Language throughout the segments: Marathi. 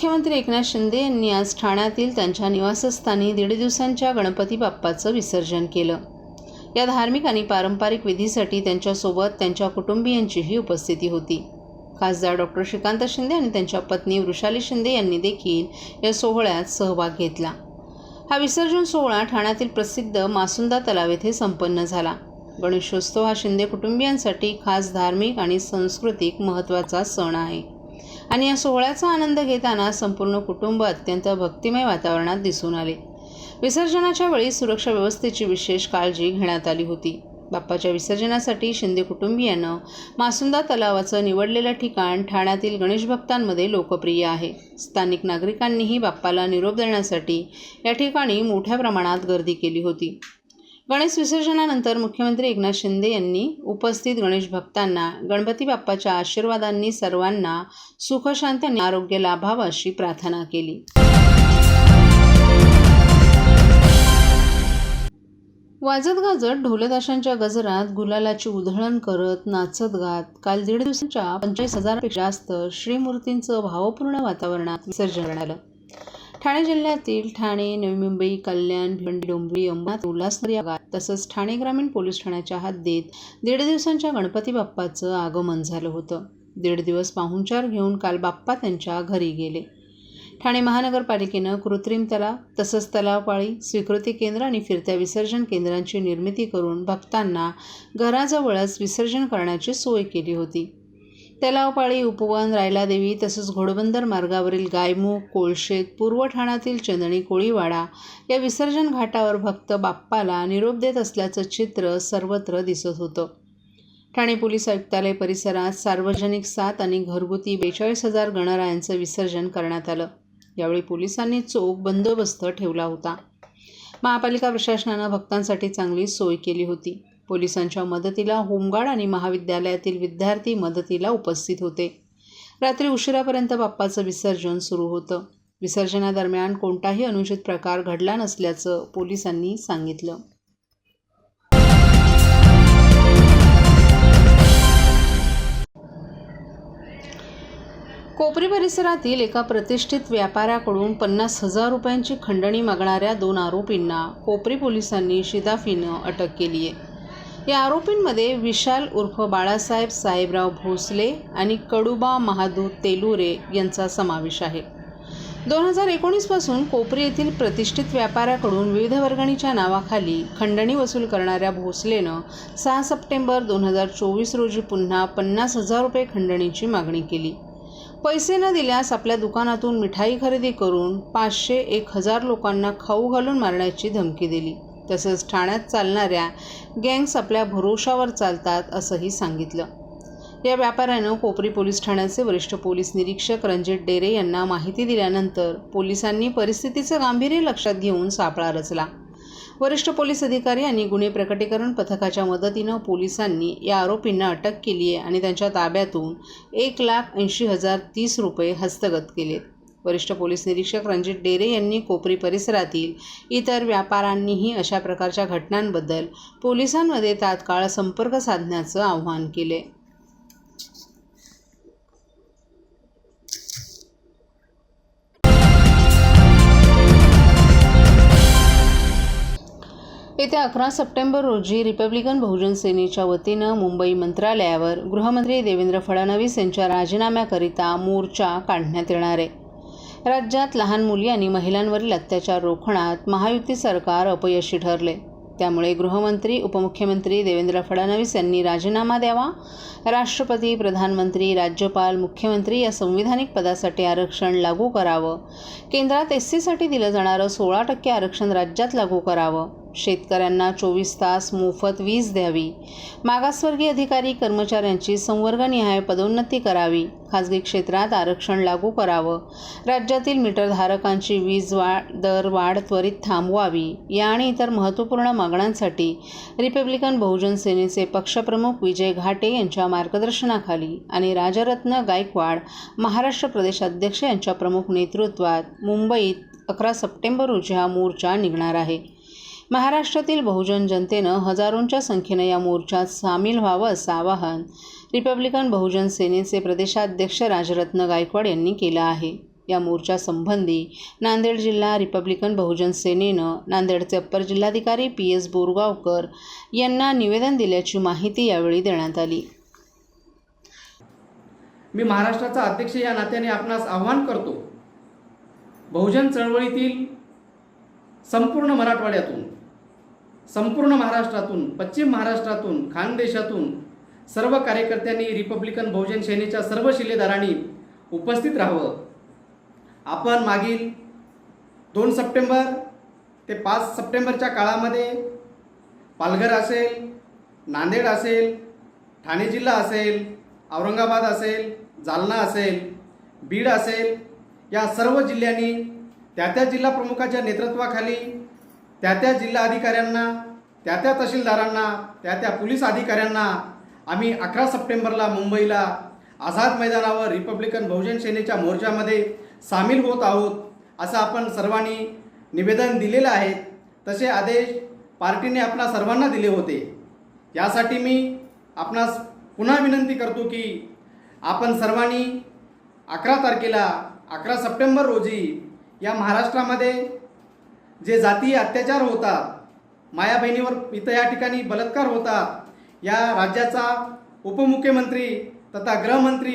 मुख्यमंत्री एकनाथ शिंदे यांनी आज ठाण्यातील त्यांच्या निवासस्थानी दीड दिवसांच्या गणपती बाप्पाचं विसर्जन केलं. या धार्मिक आणि पारंपरिक विधीसाठी त्यांच्यासोबत त्यांच्या कुटुंबियांचीही उपस्थिती होती. खासदार डॉक्टर श्रीकांत शिंदे आणि त्यांच्या पत्नी वृषाली शिंदे यांनी देखील या सोहळ्यात सहभाग घेतला. हा विसर्जन सोहळा ठाण्यातील प्रसिद्ध मासुंदा तलाव येथे संपन्न झाला. गणेशोत्सव हा शिंदे कुटुंबियांसाठी खास धार्मिक आणि सांस्कृतिक महत्त्वाचा सण आहे. आणि या सोहळ्याचा आनंद घेताना संपूर्ण कुटुंब अत्यंत भक्तिमय वातावरणात दिसून आले. विसर्जनाच्या वेळी सुरक्षा व्यवस्थेची विशेष काळजी घेण्यात आली होती. बाप्पाच्या विसर्जनासाठी शिंदे कुटुंबियांना मासुंदा तलावाचं निवडलेलं ठिकाण ठाण्यातील गणेश भक्तांमध्ये लोकप्रिय आहे. स्थानिक नागरिकांनीही बाप्पाला निरोप देण्यासाठी या ठिकाणी मोठ्या प्रमाणात गर्दी केली होती. गणेश विसर्जनानंतर मुख्यमंत्री एकनाथ शिंदे यांनी उपस्थित गणेश भक्तांना गणपती बाप्पाच्या आशीर्वादांनी सर्वांना सुखशांत आणि आरोग्य लाभावं अशी प्रार्थना केली. वाजत गाजत ढोलताशांच्या गजरात गुलालाची उधळण करत नाचत गात काल दीड दिवसांच्या पंचेचाळीस हजारापेक्षा जास्त श्रीमूर्तींचं भावपूर्ण वातावरणात विसर्जन करण्यात आलं. ठाणे जिल्ह्यातील ठाणे नवी मुंबई कल्याण भिवंडी डोंबिवली अंबरनाथ उल्हासनगर या गावात तसंच ठाणे ग्रामीण पोलीस ठाण्याच्या हद्दीत दीड दिवसांच्या गणपती बाप्पाचं आगमन झालं होतं. दीड दिवस पाहुणचार घेऊन काल बाप्पा त्यांच्या घरी गेले. ठाणे महानगरपालिकेनं कृत्रिम तलाव तसंच तलावपाळी स्वीकृती केंद्र आणि फिरत्या विसर्जन केंद्रांची निर्मिती करून भक्तांना घराजवळच विसर्जन करण्याची सोय केली होती. तलावपाळी उपवन रायलादेवी तसंच घोडबंदर मार्गावरील गायमुख कोळशेत पूर्व ठाण्यातील चंदणी कोळीवाडा या विसर्जन घाटावर भक्त बाप्पाला निरोप देत असल्याचं चित्र सर्वत्र दिसत होतं. ठाणे पोलीस आयुक्तालय परिसरात सार्वजनिक सात आणि घरगुती बेचाळीस हजार गणरायांचं विसर्जन करण्यात आलं. यावेळी पोलिसांनी चोख बंदोबस्त ठेवला होता. महापालिका प्रशासनानं भक्तांसाठी चांगली सोय केली होती. पोलिसांच्या मदतीला होमगार्ड आणि महाविद्यालयातील विद्यार्थी मदतीला उपस्थित होते. रात्री उशिरापर्यंत बाप्पाचं विसर्जन सुरू होतं. विसर्जनादरम्यान कोणताही अनुचित प्रकार घडला नसल्याचं पोलिसांनी सांगितलं. कोपरी परिसरातील एका प्रतिष्ठित व्यापाऱ्याकडून पन्नास हजार रुपयांची खंडणी मागणाऱ्या दोन आरोपींना कोपरी पोलिसांनी शिदाफीनं अटक केली आहे या आरोपींमध्ये विशाल उर्फ बाळासाहेब साहेबराव भोसले आणि कडुबा महादू तेलुरे यांचा समावेश आहे. दोन हजार एकोणीसपासून कोपरी येथील प्रतिष्ठित व्यापाऱ्याकडून विविध वर्गणीच्या नावाखाली खंडणी वसूल करणाऱ्या भोसलेनं सहा सप्टेंबर दोन हजार चोवीस रोजी पुन्हा पन्नास हजार रुपये खंडणीची मागणी केली. पैसे न दिल्यास आपल्या दुकानातून मिठाई खरेदी करून पाचशे एक हजार लोकांना खाऊ घालून मारण्याची धमकी दिली. तसंच ठाण्यात चालणाऱ्या गँग्स आपल्या भरोशावर चालतात असंही सांगितलं. या व्यापाऱ्यानं कोपरी पोलीस ठाण्याचे वरिष्ठ पोलीस निरीक्षक रणजित डेरे यांना माहिती दिल्यानंतर पोलिसांनी परिस्थितीचं गांभीर्य लक्षात घेऊन सापळा रचला. वरिष्ठ पोलीस अधिकारी आणि गुन्हे प्रकटीकरण पथकाच्या मदतीनं पोलिसांनी या आरोपींना अटक केली आहे आणि त्यांच्या ताब्यातून एक लाख ऐंशी हजार तीस रुपये हस्तगत केलेत. वरिष्ठ पोलीस निरीक्षक रणजित डेरे यांनी कोपरी परिसरातील इतर व्यापाऱ्यांनीही अशा प्रकारच्या घटनांबद्दल पोलिसांमध्ये तात्काळ संपर्क साधण्याचं आवाहन केले. येत्या अकरा सप्टेंबर रोजी रिपब्लिकन बहुजन सेनेच्या वतीनं मुंबई मंत्रालयावर गृहमंत्री देवेंद्र फडणवीस यांच्या राजीनाम्याकरिता मोर्चा काढण्यात येणार आहे. राज्यात लहान मुली आणि महिलांवरील अत्याचार रोखण्यात महायुती सरकार अपयशी ठरले. त्यामुळे गृहमंत्री उपमुख्यमंत्री देवेंद्र फडणवीस यांनी राजीनामा द्यावा राष्ट्रपती प्रधानमंत्री राज्यपाल मुख्यमंत्री या संविधानिक पदासाठी आरक्षण लागू करावं केंद्रात एस सीसाठी दिलं जाणारं सोळा टक्के आरक्षण राज्यात लागू करावं शेतकऱ्यांना चोवीस तास मोफत वीज द्यावी. मागासवर्गीय अधिकारी कर्मचाऱ्यांची संवर्गनिहाय पदोन्नती करावी. खाजगी क्षेत्रात आरक्षण लागू करावं. राज्यातील मीटरधारकांची वीज वाढ दर वाढ त्वरित थांबवावी. या आणि इतर महत्त्वपूर्ण मागण्यांसाठी रिपब्लिकन बहुजन सेनेचे पक्षप्रमुख विजय घाटे यांच्या मार्गदर्शनाखाली आणि राजरत्न गायकवाड महाराष्ट्र प्रदेश अध्यक्ष यांच्या प्रमुख नेतृत्वात मुंबईत अकरा सप्टेंबर रोजी हा मोर्चा निघणार आहे. महाराष्ट्रातील बहुजन जनतेनं हजारोंच्या संख्येनं या मोर्चात सामील व्हावं असं आवाहन रिपब्लिकन बहुजन सेनेचे प्रदेशाध्यक्ष राजरत्न गायकवाड यांनी केलं आहे. या मोर्चासंबंधी नांदेड जिल्हा रिपब्लिकन बहुजन सेनेनं नांदेडचे अप्पर जिल्हाधिकारी पी एस बोरगावकर यांना निवेदन दिल्याची माहिती यावेळी देण्यात आली. मी महाराष्ट्राचा अध्यक्ष या नात्याने आपणास आव्हान करतो बहुजन चळवळीतील संपूर्ण मराठवाड्यातून संपूर्ण महाराष्ट्रातून पश्चिम महाराष्ट्रातून खानदेशातून सर्व कार्यकर्त्यांनी रिपब्लिकन बहुजन सेनेच्या सर्व शिलेदारांनी उपस्थित राहावं. आपण मागील दोन सप्टेंबर ते पाच सप्टेंबरच्या काळामध्ये पालघर असेल नांदेड असेल ठाणे जिल्हा असेल औरंगाबाद असेल जालना असेल बीड असेल या सर्व जिल्ह्यांनी त्या त्या जिल्हा प्रमुखाच्या नेतृत्वाखाली त्या त्या जिल्हा अधिकाऱ्यांना त्या त्या तहसीलदारांना त्या त्या पोलीस अधिकाऱ्यांना आम्ही अकरा सप्टेंबरला मुंबईला आझाद मैदानावर रिपब्लिकन बहुजन सेनेच्या मोर्चामध्ये सामील होत आहोत असं आपण सर्वांनी निवेदन दिलेलं आहे. तसे आदेश पार्टीने आपणा सर्वांना दिले होते. यासाठी मी आपणास पुन्हा विनंती करतो की आपण सर्वांनी अकरा तारखेला अकरा सप्टेंबर रोजी या महाराष्ट्रामध्ये जे जातीय अत्याचार होतात माया बहिणीवर इथं या ठिकाणी बलात्कार होतात या राज्याचा उपमुख्यमंत्री तथा गृहमंत्री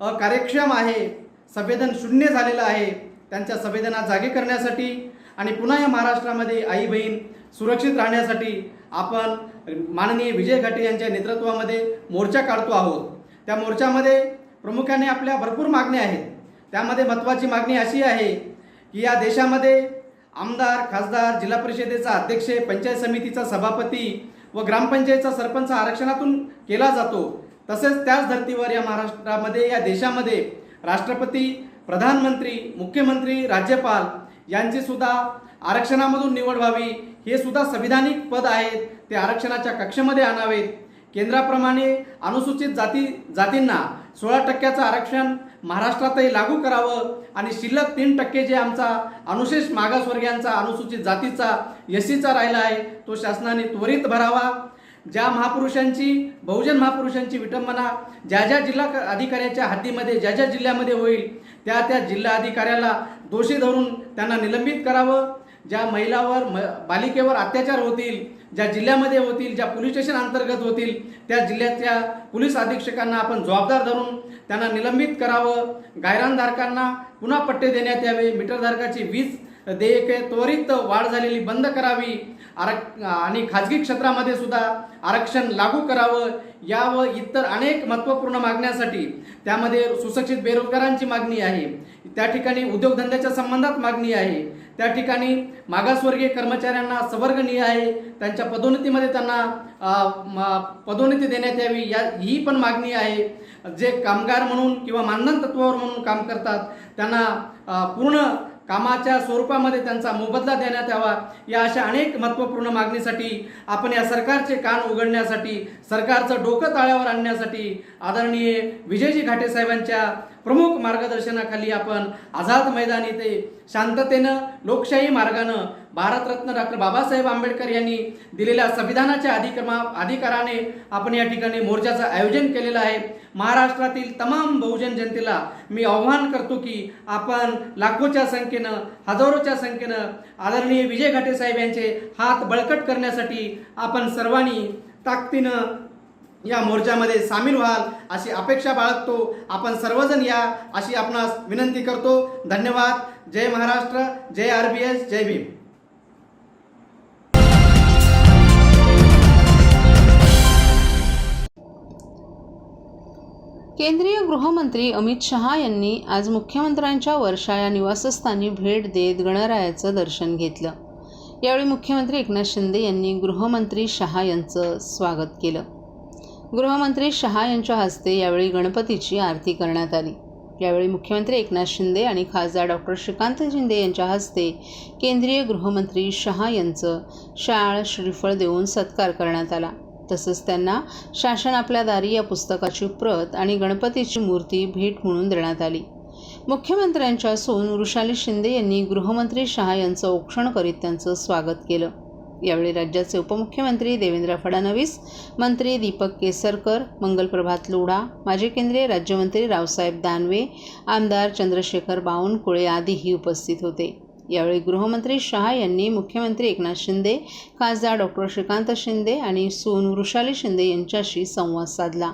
अकार्यक्षम आहे संवेदन शून्य झालेलं आहे त्यांच्या संवेदना जागे करण्यासाठी आणि पुन्हा या महाराष्ट्रामध्ये आई बहीण सुरक्षित राहण्यासाठी आपण माननीय विजय घाटे यांच्या नेतृत्वामध्ये मोर्चा काढतो आहोत. त्या मोर्चामध्ये प्रामुख्याने आपल्या भरपूर मागण्या आहेत. त्यामध्ये महत्त्वाची मागणी अशी आहे की या देशामध्ये आमदार खासदार जिल्हा परिषदेचा अध्यक्ष पंचायत समितीचा सभापती व ग्रामपंचायतचा सरपंच आरक्षणातून केला जातो. तसेच त्याच धर्तीवर या महाराष्ट्रामध्ये या देशामध्ये राष्ट्रपती प्रधानमंत्री मुख्यमंत्री राज्यपाल यांची सुद्धा आरक्षणामधून निवड व्हावी हे सुद्धा संविधानिक पद आहेत. ते आरक्षणाच्या कक्षेमध्ये आणावेत. केंद्राप्रमाणे अनुसूचित जाती जातींना सोळा टक्क्याचं आरक्षण महाराष्ट्रातही लागू करावं आणि शिल्लक तीन टक्के जे आमचा अनुशेष मागासवर्गीयांचा अनुसूचित जातीचा एस सीचा राहिला आहे तो शासनाने त्वरित भरावा. ज्या महापुरुषांची बहुजन महापुरुषांची विटंबना ज्या ज्या जिल्हा अधिकाऱ्याच्या हद्दीमध्ये ज्या ज्या जिल्ह्यामध्ये होईल त्या त्या जिल्हा अधिकाऱ्याला दोषी धरून त्यांना निलंबित करावं. ज्या महिलावर म बालिकेवर अत्याचार होतील ज्या जिल्ह्यामध्ये होतील ज्या पोलीस स्टेशन अंतर्गत होतील त्या जिल्ह्यातल्या पोलीस अधीक्षकांना आपण जबाबदार धरून त्यांना निलंबित करावं. गायरानधारकांना पुन्हा पट्टे देण्यात यावे. मीटरधारकाची वीज देयके त्वरित वाढ झालेली बंद करावी. आरक आणि खाजगी क्षेत्रामध्ये सुद्धा आरक्षण लागू करावं. या व इतर अनेक महत्त्वपूर्ण मागण्यासाठी त्यामध्ये सुशिक्षित बेरोजगारांची मागणी आहे. त्या ठिकाणी उद्योगधंद्याच्या संबंधात मागणी आहे. त्या ठिकाणी मागासवर्गीय कर्मचाऱ्यांना संवर्गनीय आहे. त्यांच्या पदोन्नतीमध्ये त्यांना पदोन्नती देण्यात यावी या ही पण मागणी आहे. जे कामगार म्हणून किंवा मानधन तत्वावर म्हणून काम करतात त्यांना पूर्ण कामाच्या स्वरूपामध्ये त्यांचा मोबदला देण्यात यावा. या अशा अनेक महत्त्वपूर्ण मागणीसाठी आपण या सरकारचे कान उघडण्यासाठी सरकारचं डोकं ताळ्यावर आणण्यासाठी आदरणीय विजयजी घाटे साहेबांच्या प्रमुख मार्गदर्शनाखाली आपण आझाद मैदान इथे शांततेनं लोकशाही मार्गानं भारतरत्न डॉक्टर बाबासाहेब आंबेडकर यांनी दिलेल्या संविधानाच्या अधिक्रमा अधिकाराने आपण या ठिकाणी मोर्चाचं आयोजन केलेलं आहे. महाराष्ट्रातील तमाम बहुजन जनतेला मी आव्हान करतो की आपण लाखोच्या संख्येनं हजारोच्या संख्येनं आदरणीय विजय घाटे साहेब यांचे हात बळकट करण्यासाठी आपण सर्वांनी ताकदीनं या मोर्चामध्ये सामील व्हाल अशी अपेक्षा बाळगतो. आपण सर्वजण या अशी आपणास विनंती करतो. धन्यवाद. जय महाराष्ट्र. जय आर बी एस. जय भीम. केंद्रीय गृहमंत्री अमित शहा यांनी आज मुख्यमंत्र्यांच्या वर्षा या निवासस्थानी भेट देत गणरायाचं दर्शन घेतलं. यावेळी मुख्यमंत्री एकनाथ शिंदे यांनी गृहमंत्री शहा यांचं स्वागत केलं. गृहमंत्री शहा यांच्या हस्ते यावेळी गणपतीची आरती करण्यात आली. यावेळी मुख्यमंत्री एकनाथ शिंदे आणि खासदार डॉक्टर श्रीकांत शिंदे यांच्या हस्ते केंद्रीय गृहमंत्री शहा यांचं शाळ श्रीफळ देऊन सत्कार करण्यात आला. तसंच त्यांना शासन आपल्या दारी या पुस्तकाची प्रत आणि गणपतीची मूर्ती भेट म्हणून देण्यात आली. मुख्यमंत्र्यांच्या सून वृषाली शिंदे यांनी गृहमंत्री शहा यांचं औक्षण करीत त्यांचं स्वागत केलं. यावेळी राज्याचे उपमुख्यमंत्री देवेंद्र फडणवीस मंत्री दीपक केसरकर मंगलप्रभात लोढा माजी केंद्रीय राज्यमंत्री रावसाहेब दानवे आमदार चंद्रशेखर बावनकुळे आदीही उपस्थित होते. यावेळी गृहमंत्री शहा यांनी मुख्यमंत्री एकनाथ शिंदे खासदार डॉक्टर श्रीकांत शिंदे आणि सून वृषाली शिंदे यांच्याशी संवाद साधला.